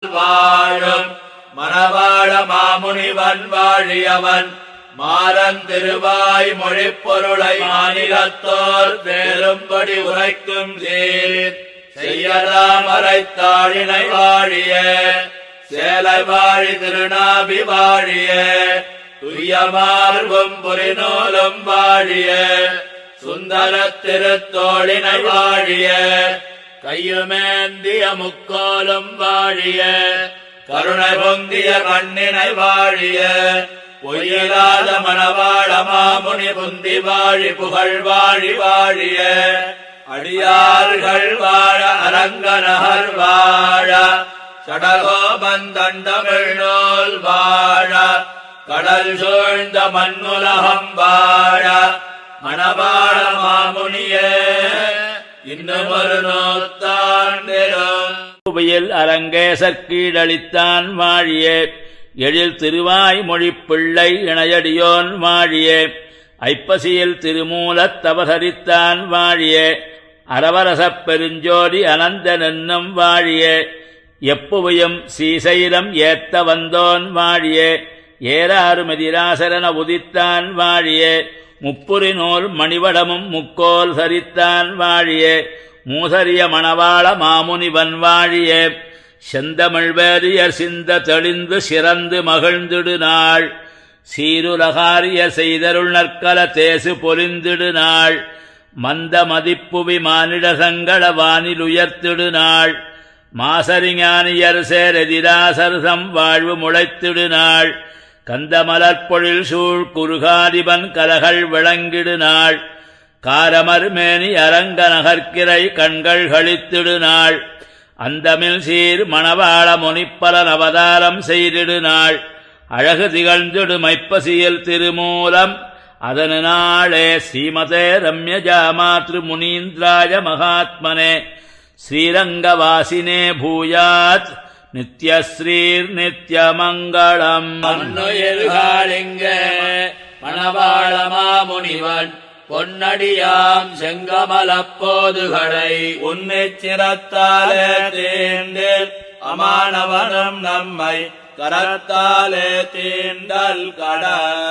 வாழும். மணவாழ மாமுனிவன் வாழியவன். மாறன் திருவாய் மொழிப் பொருளை மாநிலத்தோர் வேறும்படி உரைக்கும் சீர் செய்யலாம் அரைத்தாழினை வாழிய. சேலை வாழி திருநாபி வாழிய. துய்யமார்வும் புரிநூலும் வாழிய. சுந்தர திருத்தோழினை வாழிய. கையுமேந்திய முக்கோலும் வாழிய கருணை பொங்கிய கண்ணினை வாழிய பொய்யிலாத மணவாழ மாமுனி புந்தி வாழி புகழ் வாழி வாழிய அடியார்கள் வாழ அரங்கநகர் வாழ சடகோபந்தண்டமிழ் நூல் வாழ கடல் சூழ்ந்த மண்ணுலகம் வாழ மணவாழ மாமுனியே இன்னும் ஒரு நூத்தாண்டிலும் வாழியே எழில் திருவாய் மொழி பிள்ளை இணையடியோன் வாழியே ஐப்பசியில் திருமூலத் தவசரித்தான் வாழியே அரவரசப் பெருஞ்சோதி அனந்த நென்னும் வாழியே. எப்புவையும் சீசைலம் ஏத்த வந்தோன் வாழியே ஏறாறு மதிராசரன உதித்தான் வாழியே முப்புரி நூல் மணிவடமும் முக்கோல் சரித்தான் வாழிய. மூசரிய மணவாள மாமுனிவன் வாழிய. செந்தமிழ்வேதியர் சிந்த தெளிந்து சிறந்து மகிழ்ந்திடு நாள். சீருலகாரிய செய்தருள் நற்கல தேசு பொலிந்திடு நாள். மந்த மதிப்புவி மானிட சங்கள வானிலுயர்த்திடு நாள். மாசறிஞானியர் சேரெதிராசரசம் வாழ்வு முளைத்திடு நாள். கந்தமலற்பொழில் சூழ் குறுகாதிபன் கலகள் விளங்கிடு நாள் காரமர் மேனி அரங்க நகர்கிரை கண்கள் களித்திடு நாள் அந்தமில் சீர் மணவாள முனிப்பலன் அவதாரம் செய்திடு நாள் அழகு திகழ்ந்திடு மைப்பசியல் திருமூலம். அதனு நாளே ஸ்ரீமதே ரம்யஜாமாத்ரு முனீந்திராய மகாத்மனே. ஸ்ரீரங்கவாசினே பூயாத். நித்யஸ்ரீர் நித்யமங்களம் மண்ணுயிர்காளிங்க மணவாள மாமுனிவன் பொன்னடியாம் செங்கமலப்போதுகளை உன்னை சிரத்தாலே தேர்ந்தேன் அமானவனம் நம்மை கரத்தாலே தீண்டல் கடன்